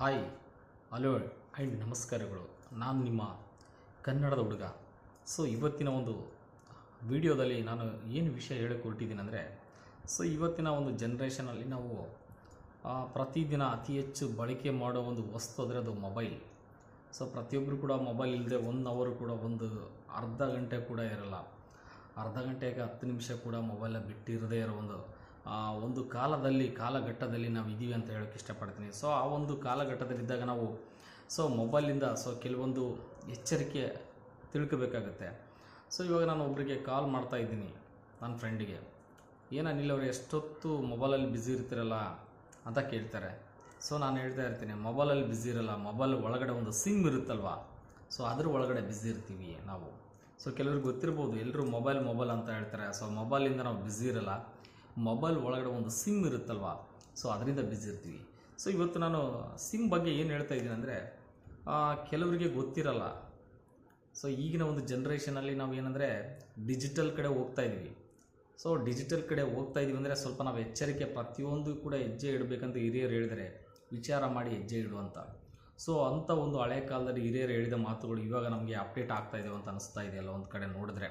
Hi, hello and ನಮಸ್ಕಾರಗಳು. ನಾನು ನಿಮ್ಮ ಕನ್ನಡದ ಹುಡುಗ. ಸೊ ಇವತ್ತಿನ ಒಂದು ವಿಡಿಯೋದಲ್ಲಿ ನಾನು ಏನು ವಿಷಯ ಹೇಳಕ್ಕೆ ಹೊರಟಿದ್ದೀನಿ ಅಂದರೆ ಸೊ ಇವತ್ತಿನ ಒಂದು ಜನ್ರೇಷನಲ್ಲಿ ನಾವು ಪ್ರತಿದಿನ ಅತಿ ಹೆಚ್ಚು ಬಳಕೆ ಮಾಡೋ ಒಂದು ವಸ್ತು ಅಂದರೆ ಅದು ಮೊಬೈಲ್ ಸೊ ಪ್ರತಿಯೊಬ್ಬರು ಕೂಡ ಮೊಬೈಲ್ ಇಲ್ಲದೆ ಒನ್ ಅವರು ಕೂಡ ಒಂದು ಅರ್ಧ ಗಂಟೆ ಕೂಡ ಇರಲ್ಲ. ಅರ್ಧ ಗಂಟೆಗೆ ಹತ್ತು ನಿಮಿಷ ಕೂಡ ಮೊಬೈಲ ಬಿಟ್ಟಿರದೇ ಇರೋ ಒಂದು ಒಂದು ಕಾಲದಲ್ಲಿ, ಕಾಲಘಟ್ಟದಲ್ಲಿ ನಾವು ಇದ್ದೀವಿ ಅಂತ ಹೇಳೋಕ್ಕೆ ಇಷ್ಟಪಡ್ತೀನಿ. ಸೊ ಆ ಒಂದು ಕಾಲಘಟ್ಟದಲ್ಲಿದ್ದಾಗ ನಾವು ಸೊ ಮೊಬೈಲಿಂದ ಸೊ ಕೆಲವೊಂದು ಎಚ್ಚರಿಕೆ ತಿಳ್ಕೋಬೇಕಾಗತ್ತೆ. ಸೊ ಇವಾಗ ನಾನು ಒಬ್ಬರಿಗೆ ಕಾಲ್ ಮಾಡ್ತಾ ಇದ್ದೀನಿ, ನನ್ನ ಫ್ರೆಂಡಿಗೆ ಏನು ಅನಿಲ್ ಅವರು, ಎಷ್ಟೊತ್ತು ಮೊಬೈಲಲ್ಲಿ ಬ್ಯುಸಿ ಇರ್ತೀರಲ್ಲ ಅಂತ ಕೇಳ್ತಾರೆ. ಸೊ ನಾನು ಹೇಳ್ತಾ ಇರ್ತೀನಿ, ಮೊಬೈಲಲ್ಲಿ ಬ್ಯುಸಿ ಇರಲ್ಲ, ಮೊಬೈಲ್ ಒಳಗಡೆ ಒಂದು ಸಿಮ್ ಇರುತ್ತಲ್ವಾ? ಸೊ ಅದ್ರ ಒಳಗಡೆ ಬ್ಯುಸಿ ಇರ್ತೀವಿ ನಾವು. ಸೊ ಕೆಲವ್ರಿಗೆ ಗೊತ್ತಿರ್ಬೋದು ಎಲ್ಲರೂ ಮೊಬೈಲ್ ಮೊಬೈಲ್ ಅಂತ ಹೇಳ್ತಾರೆ. ಸೊ ಮೊಬೈಲಿಂದ ನಾವು ಬ್ಯುಸಿ ಇರಲ್ಲ. ಮೊಬೈಲ್ ಒಳಗಡೆ ಒಂದು ಸಿಮ್ ಇರುತ್ತಲ್ವಾ? ಸೊ ಅದರಿಂದ ಬ್ಯುಸಿ ಇರ್ತೀವಿ. ಸೊ ಇವತ್ತು ನಾನು ಸಿಮ್ ಬಗ್ಗೆ ಏನು ಹೇಳ್ತಾ ಇದ್ದೀನಿ ಅಂದರೆ ಕೆಲವರಿಗೆ ಗೊತ್ತಿರಲ್ಲ. ಸೊ ಈಗಿನ ಒಂದು ಜನ್ರೇಷನಲ್ಲಿ ನಾವು ಏನಂದರೆ ಡಿಜಿಟಲ್ ಕಡೆ ಹೋಗ್ತಾ ಇದ್ದೀವಿ ಸೊ ಡಿಜಿಟಲ್ ಕಡೆ ಹೋಗ್ತಾ ಇದ್ದೀವಿ ಅಂದರೆ ಸ್ವಲ್ಪ ನಾವು ಎಚ್ಚರಿಕೆ ಪ್ರತಿಯೊಂದು ಕೂಡ ಹೆಜ್ಜೆ ಇಡಬೇಕಂತ ಹಿರಿಯರು ಹೇಳಿದರೆ. ವಿಚಾರ ಮಾಡಿ ಹೆಜ್ಜೆ ಇಡು ಅಂತ. ಸೊ ಅಂಥ ಒಂದು ಹಳೆ ಕಾಲದಲ್ಲಿ ಹಿರಿಯರು ಹೇಳಿದ ಮಾತುಗಳು ಇವಾಗ ನಮಗೆ ಅಪ್ಡೇಟ್ ಆಗ್ತಾ ಇದೆ ಅಂತ ಅನಿಸ್ತಾ ಇದೆಯಲ್ಲ ಒಂದು ಕಡೆ ನೋಡಿದ್ರೆ.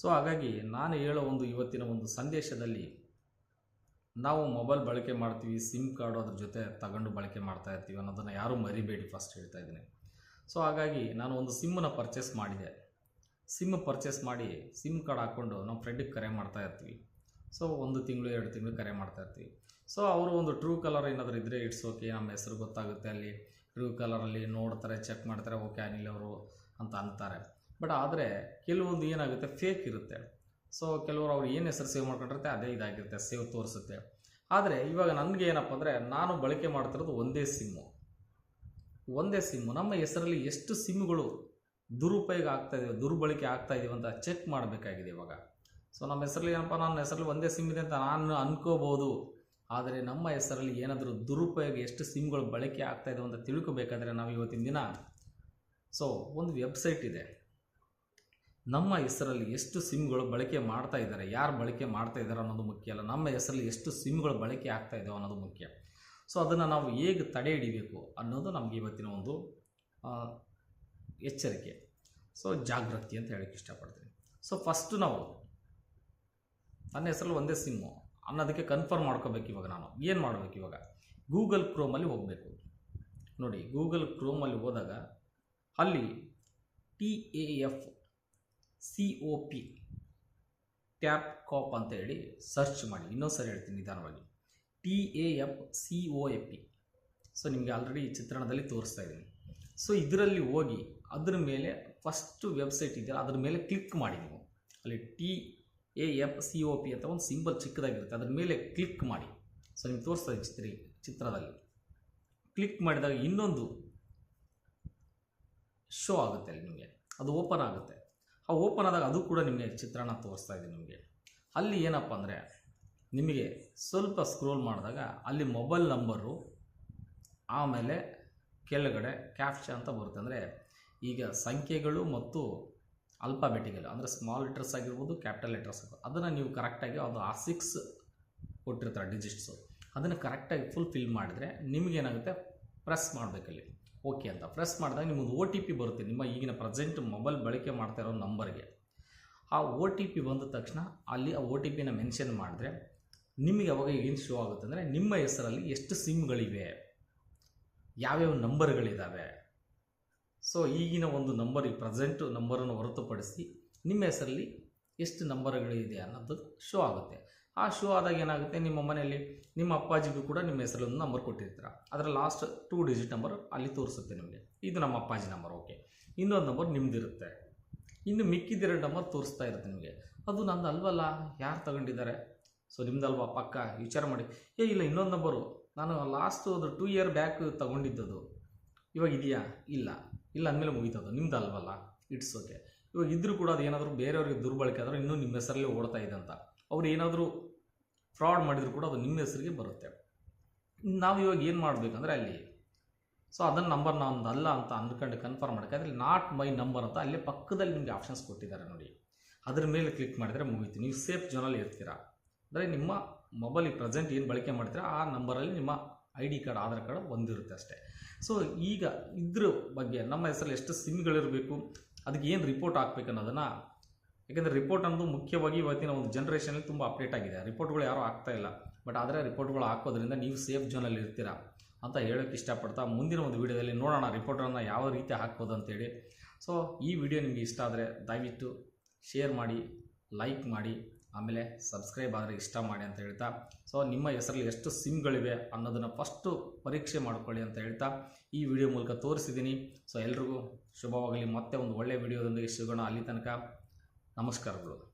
ಸೊ ಹಾಗಾಗಿ ನಾನು ಹೇಳೋ ಒಂದು ಇವತ್ತಿನ ಒಂದು ಸಂದೇಶದಲ್ಲಿ ನಾವು ಮೊಬೈಲ್ ಬಳಕೆ ಮಾಡ್ತೀವಿ, ಸಿಮ್ ಕಾರ್ಡು ಅದ್ರ ಜೊತೆ ತಗೊಂಡು ಬಳಕೆ ಮಾಡ್ತಾ ಇರ್ತೀವಿ ಅನ್ನೋದನ್ನು ಯಾರೂ ಮರಿಬೇಡಿ ಫಸ್ಟ್ ಹೇಳ್ತಾ ಇದ್ದೀನಿ. ಸೊ ಹಾಗಾಗಿ ನಾನು ಒಂದು ಸಿಮ್ಮನ್ನು ಪರ್ಚೇಸ್ ಮಾಡಿದೆ. ಸಿಮ್ ಪರ್ಚೇಸ್ ಮಾಡಿ ಸಿಮ್ ಕಾರ್ಡ್ ಹಾಕ್ಕೊಂಡು ನಮ್ಮ ಫ್ರೆಂಡಿಗೆ ಕರೆ ಮಾಡ್ತಾ ಇರ್ತೀವಿ. ಸೊ ಒಂದು ತಿಂಗಳು, ಎರಡು ತಿಂಗಳು ಕರೆ ಮಾಡ್ತಾ ಇರ್ತೀವಿ. ಸೊ ಅವರು ಒಂದು ಟ್ರೂ ಕಲರ್ ಏನಾದರೂ ಇದ್ದರೆ ಓಕೆ ನಮ್ಮ ಹೆಸರು ಗೊತ್ತಾಗುತ್ತೆ ಅಲ್ಲಿ. ಟ್ರೂ ಕಲರಲ್ಲಿ ನೋಡ್ತಾರೆ ಚೆಕ್ ಮಾಡ್ತಾರೆ ಓಕೆ ಅನಿಲ್ ಅವರು ಅಂತ ಅಂತಾರೆ. ಬಟ್ ಆದರೆ ಕೆಲವೊಂದು ಏನಾಗುತ್ತೆ ಫೇಕ್ ಇರುತ್ತೆ. ಸೊ ಕೆಲವರು ಅವ್ರು ಏನು ಹೆಸರು ಸೇವ್ ಮಾಡ್ಕೊಂಡಿರುತ್ತೆ ಅದೇ ಇದಾಗಿರುತ್ತೆ ಸೇವ್ ತೋರಿಸುತ್ತೆ. ಆದರೆ ಇವಾಗ ನನಗೆ ಏನಪ್ಪ ಅಂದರೆ ನಾನು ಬಳಕೆ ಮಾಡ್ತಿರೋದು ಒಂದೇ ಸಿಮ್ಮು ಒಂದೇ ಸಿಮ್ಮು ನಮ್ಮ ಹೆಸರಲ್ಲಿ ಎಷ್ಟು ಸಿಮ್ಗಳು ದುರುಪಯೋಗ ಆಗ್ತಾ ಇದೆಯೋ, ದುರ್ಬಳಕೆ ಆಗ್ತಾ ಇದೆಯೋ ಅಂತ ಚೆಕ್ ಮಾಡಬೇಕಾಗಿದೆ ಇವಾಗ. ಸೊ ನಮ್ಮ ಹೆಸರಲ್ಲಿ ಏನಪ್ಪ, ನನ್ನ ಹೆಸರಲ್ಲಿ ಒಂದೇ ಸಿಮ್ ಇದೆ ಅಂತ ನಾನು ಅನ್ಕೋಬೋದು ಆದರೆ ನಮ್ಮ ಹೆಸರಲ್ಲಿ ಏನಾದರೂ ದುರುಪಯೋಗ ಎಷ್ಟು ಸಿಮ್ಗಳು ಬಳಕೆ ಆಗ್ತಾ ಇದೆ ಅಂತ ತಿಳ್ಕೊಬೇಕಾದ್ರೆ ನಾವು ಇವತ್ತಿನ ದಿನ ಸೊ ಒಂದು ವೆಬ್ಸೈಟ್ ಇದೆ. ನಮ್ಮ ಹೆಸರಲ್ಲಿ ಎಷ್ಟು ಸಿಮ್ಗಳು ಬಳಕೆ ಮಾಡ್ತಾ ಇದ್ದಾರೆ, ಯಾರು ಬಳಕೆ ಮಾಡ್ತಾ ಇದ್ದಾರೆ ಅನ್ನೋದು ಮುಖ್ಯ ಅಲ್ಲ. ನಮ್ಮ ಹೆಸರಲ್ಲಿ ಎಷ್ಟು ಸಿಮ್ಗಳು ಬಳಕೆ ಆಗ್ತಾ ಇದ್ದಾವೆ ಅನ್ನೋದು ಮುಖ್ಯ. ಸೊ ಅದನ್ನು ನಾವು ಹೇಗೆ ತಡೆ ಹಿಡಿಬೇಕು ಅನ್ನೋದು ನಮಗೆ ಇವತ್ತಿನ ಒಂದು ಎಚ್ಚರಿಕೆ. ಸೊ ಜಾಗೃತಿ ಅಂತ ಹೇಳಕ್ಕೆ ಇಷ್ಟಪಡ್ತೀನಿ. ಸೊ ಫಸ್ಟು ನಾವು, ನನ್ನ ಹೆಸರಲ್ಲಿ ಒಂದೇ ಸಿಮ್ಮು ಅನ್ನೋದಕ್ಕೆ ಕನ್ಫರ್ಮ್ ಮಾಡ್ಕೋಬೇಕು ಇವಾಗ ನಾನು. ಏನು ಮಾಡಬೇಕು ಇವಾಗ? ಗೂಗಲ್ ಕ್ರೋಮಲ್ಲಿ ಹೋಗಬೇಕು. ನೋಡಿ ಗೂಗಲ್ ಕ್ರೋಮಲ್ಲಿ ಹೋದಾಗ ಅಲ್ಲಿ T A F C O P tap cop ಅಂತ ಹೇಳಿ ಸರ್ಚ್ ಮಾಡಿ. ಇನ್ನೊಂದು ಸರಿ ಹೇಳ್ತೀನಿ ನಿಧಾನವಾಗಿ. T A F C O A P so ನಿಮಗೆ ಆಲ್ರೆಡಿ ಈ ಚಿತ್ರಣದಲ್ಲಿ ತೋರಿಸ್ತಾ ಇದ್ದೀನಿ. ಸೊ ಇದರಲ್ಲಿ ಹೋಗಿ ಅದ್ರ ಮೇಲೆ ಫಸ್ಟು ವೆಬ್ಸೈಟ್ ಇದೆಯಲ್ಲ, ಅದ್ರ ಮೇಲೆ ಕ್ಲಿಕ್ ಮಾಡಿ ನೀವು. ಅಲ್ಲಿ T A F C O P ಅಂತ ಒಂದು ಸಿಂಬಲ್ ಚಿಕ್ಕದಾಗಿರುತ್ತೆ. ಅದ್ರ ಮೇಲೆ ಕ್ಲಿಕ್ ಮಾಡಿ. ಸೊ ನಿಮ್ಗೆ ತೋರಿಸ್ತಾ ಇದೆ ಚಿತ್ರ, ಚಿತ್ರದಲ್ಲಿ. ಕ್ಲಿಕ್ ಮಾಡಿದಾಗ ಇನ್ನೊಂದು ಶೋ ಆಗುತ್ತೆ ಅಲ್ಲಿ ನಿಮಗೆ. ಅದು ಓಪನ್ ಆಗುತ್ತೆ. ಆ ಓಪನ್ ಆದಾಗ ಅದು ಕೂಡ ನಿಮಗೆ ಚಿತ್ರಣ ತೋರಿಸ್ತಾ ಇದೆ ನಿಮಗೆ. ಅಲ್ಲಿ ಏನಪ್ಪ ಅಂದರೆ ನಿಮಗೆ ಸ್ವಲ್ಪ ಸ್ಕ್ರೋಲ್ ಮಾಡಿದಾಗ ಅಲ್ಲಿ ಮೊಬೈಲ್ ನಂಬರು ಆಮೇಲೆ ಕೆಳಗಡೆ ಕ್ಯಾಪ್ಚಾ ಅಂತ ಬರುತ್ತೆ. ಅಂದರೆ ಈಗ ಸಂಖ್ಯೆಗಳು ಮತ್ತು ಅಲ್ಪಾಬೆಟಿಗಳು ಅಂದರೆ ಸ್ಮಾಲ್ ಲೆಟರ್ಸ್ ಆಗಿರ್ಬೋದು ಕ್ಯಾಪಿಟಲ್ ಲೆಟರ್ಸ್ ಅದನ್ನು ನೀವು ಕರೆಕ್ಟಾಗಿ ಅದು ಆ ಸಿಕ್ಸ್ ಕೊಟ್ಟಿರ್ತಾರೆ ಡಿಜಿಟ್ಸು ಅದನ್ನು ಕರೆಕ್ಟಾಗಿ ಫುಲ್ ಫಿಲ್ ಮಾಡಿದರೆ ನಿಮಗೇನಾಗುತ್ತೆ ಪ್ರೆಸ್ ಮಾಡಬೇಕಲ್ಲಿ. ಓಕೆ ಅಂತ. ಪ್ರೆಸ್ ಮಾಡಿದಾಗ ನಿಮಗೆ ಒ ಟಿ ಪಿ ಬರುತ್ತೆ. ನಿಮ್ಮ ಈಗಿನ ಪ್ರೆಸೆಂಟ್ ಮೊಬೈಲ್ ಬಳಕೆ ಮಾಡ್ತಾ ಇರೋ ನಂಬರ್ಗೆ ಆ ಒ ಟಿ ಪಿ ಬಂದ ತಕ್ಷಣ ಅಲ್ಲಿ ಆ ಒ ಟಿ ಪಿನ ಮೆನ್ಷನ್ ಮಾಡಿದ್ರೆ ನಿಮಗೆ ಅವಾಗ ಏನು ಶೋ ಆಗುತ್ತೆ ಅಂದರೆ ನಿಮ್ಮ ಹೆಸರಲ್ಲಿ ಎಷ್ಟು ಸಿಮ್ಗಳಿವೆ ಯಾವ್ಯಾವ ನಂಬರ್ಗಳಿದ್ದಾವೆ ಸೊ ಈಗಿನ ಒಂದು ನಂಬರ್ ಈ ಪ್ರೆಸೆಂಟ್ ನಂಬರನ್ನು ಹೊರತುಪಡಿಸಿ ನಿಮ್ಮ ಹೆಸರಲ್ಲಿ ಎಷ್ಟು ನಂಬರ್ಗಳಿದೆ ಅನ್ನೋದು ಶೋ ಆಗುತ್ತೆ. ಆ ಶೋ ಆದಾಗ ಏನಾಗುತ್ತೆ? ನಿಮ್ಮ ಮನೆಯಲ್ಲಿ ನಿಮ್ಮ ಅಪ್ಪಾಜಿಗೂ ಕೂಡ ನಿಮ್ಮ ಹೆಸರಲ್ಲಿ ಒಂದು ನಂಬರ್ ಕೊಟ್ಟಿರ್ತೀರ. ಅದರ ಲಾಸ್ಟ್ ಟೂ ಡಿಜಿಟ್ ನಂಬರ್ ಅಲ್ಲಿ ತೋರಿಸುತ್ತೆ ನಿಮಗೆ. ಇದು ನಮ್ಮ ಅಪ್ಪಾಜಿ ನಂಬರ್ ಓಕೆ ಇನ್ನೊಂದು ನಂಬರ್ ನಿಮ್ಮದಿರುತ್ತೆ ಇನ್ನು ಮಿಕ್ಕಿದ್ದೆರಡು ನಂಬರ್ ತೋರಿಸ್ತಾ ಇರುತ್ತೆ ನಿಮಗೆ. ಅದು ನಂದು ಅಲ್ವಲ್ಲ? ಯಾರು ತಗೊಂಡಿದ್ದಾರೆ? ಸೊ ನಿಮ್ದಲ್ವಾ ಪಕ್ಕ? ವಿಚಾರ ಮಾಡಿ. ಏ, ಇಲ್ಲ, ಇನ್ನೊಂದು ನಂಬರು ನಾನು ಲಾಸ್ಟು ಅದು ಟೂ ಇಯರ್ ಬ್ಯಾಕ್ ತಗೊಂಡಿದ್ದದು. ಇವಾಗ ಇದೆಯಾ? ಇಲ್ಲ. ಇಲ್ಲ ಅಂದಮೇಲೆ ಮುಗೀತದು. ನಿಮ್ದು ಅಲ್ವಲ್ಲ? ಇಟ್ಸ್ ಓಕೆ ಇವಾಗ ಇದ್ರೂ ಕೂಡ ಅದು ಏನಾದರೂ ಬೇರೆಯವ್ರಿಗೆ ದುರ್ಬಳಕೆ ಆದರೂ ಇನ್ನೂ ನಿಮ್ಮ ಹೆಸರಲ್ಲೇ ಓಡ್ತಾ ಇದೆ ಅಂತ. ಅವ್ರು ಏನಾದರೂ ಫ್ರಾಡ್ ಮಾಡಿದರೂ ಕೂಡ ಅದು ನಿಮ್ಮ ಹೆಸರಿಗೆ ಬರುತ್ತೆ. ನಾವು ಇವಾಗ ಏನು ಮಾಡಬೇಕಂದ್ರೆ ಅಲ್ಲಿ ಸೊ ಅದನ್ನು ನಂಬರ್ ನಾನು ಅಲ್ಲ ಅಂತ ಅಂದ್ಕೊಂಡು ಕನ್ಫರ್ಮ್ ಮಾಡೋಕೆ ಅದ್ರಲ್ಲಿ ನಾಟ್ ಮೈ ನಂಬರ್ ಅಂತ ಅಲ್ಲೇ ಪಕ್ಕದಲ್ಲಿ ನಿಮಗೆ ಆಪ್ಷನ್ಸ್ ಕೊಟ್ಟಿದ್ದಾರೆ ನೋಡಿ. ಅದ್ರ ಮೇಲೆ ಕ್ಲಿಕ್ ಮಾಡಿದರೆ ಮುಗೀತು. ನೀವು ಸೇಫ್ ಜೋನಲ್ಲಿ ಇರ್ತೀರಾ. ಅಂದರೆ ನಿಮ್ಮ ಮೊಬೈಲಿಗೆ ಪ್ರೆಸೆಂಟ್ ಏನು ಬಳಕೆ ಮಾಡ್ತೀರಾ, ಆ ನಂಬರಲ್ಲಿ ನಿಮ್ಮ I D card Aadhaar card ಒಂದಿರುತ್ತೆ ಅಷ್ಟೇ. ಸೊ ಈಗ ಇದ್ರ ಬಗ್ಗೆ ನಮ್ಮ ಹೆಸರಲ್ಲಿ ಎಷ್ಟು ಸಿಮ್ಗಳಿರಬೇಕು ಅದಕ್ಕೆ ಏನು ರಿಪೋರ್ಟ್ ಹಾಕ್ಬೇಕು ಅನ್ನೋದನ್ನು ಯಾಕೆಂದರೆ ರಿಪೋರ್ಟ್ ಅನ್ನೋದು ಮುಖ್ಯವಾಗಿ ಇವತ್ತಿನ ಒಂದು ಜನ್ರೇಷನಲ್ಲಿ ತುಂಬ ಅಪ್ಡೇಟ್ ಆಗಿದೆ. ರಿಪೋರ್ಟ್ಗಳು ಯಾರೂ ಆಗ್ತಾ ಇಲ್ಲ. ಬಟ್ ಆದರೆ ರಿಪೋರ್ಟ್ಗಳು ಹಾಕೋದ್ರಿಂದ ನೀವು ಸೇಫ್ ಜೋನಲ್ಲಿ ಇರ್ತೀರಾ ಅಂತ ಹೇಳೋಕ್ಕೆ ಇಷ್ಟಪಡ್ತಾ ಮುಂದಿನ ಒಂದು ವಿಡಿಯೋದಲ್ಲಿ ನೋಡೋಣ ರಿಪೋರ್ಟನ್ನು ಯಾವ ರೀತಿ ಹಾಕ್ಬೋದು ಅಂತೇಳಿ. ಸೊ ಈ ವಿಡಿಯೋ ನಿಮಗೆ ಇಷ್ಟ ಆದರೆ ದಯವಿಟ್ಟು ಶೇರ್ ಮಾಡಿ ಲೈಕ್ ಮಾಡಿ, ಆಮೇಲೆ ಸಬ್ಸ್ಕ್ರೈಬ್ ಆದರೆ ಇಷ್ಟ ಮಾಡಿ ಅಂತ ಹೇಳ್ತಾ. ಸೊ ನಿಮ್ಮ ಹೆಸರಲ್ಲಿ ಎಷ್ಟು ಸಿಮ್ಗಳಿವೆ ಅನ್ನೋದನ್ನು ಫಸ್ಟು ಪರೀಕ್ಷೆ ಮಾಡ್ಕೊಳ್ಳಿ ಅಂತ ಹೇಳ್ತಾ. ಈ ವಿಡಿಯೋ ಮೂಲಕ ತೋರಿಸಿದ್ದೀನಿ. ಸೊ ಎಲ್ರಿಗೂ ಶುಭವಾಗಲಿ. ಮತ್ತೆ ಒಂದು ಒಳ್ಳೆಯ ವಿಡಿಯೋದೊಂದಿಗೆ ಸಿಗೋಣ ಅಲ್ಲಿ ತನಕ. ನಮಸ್ಕಾರಗಳು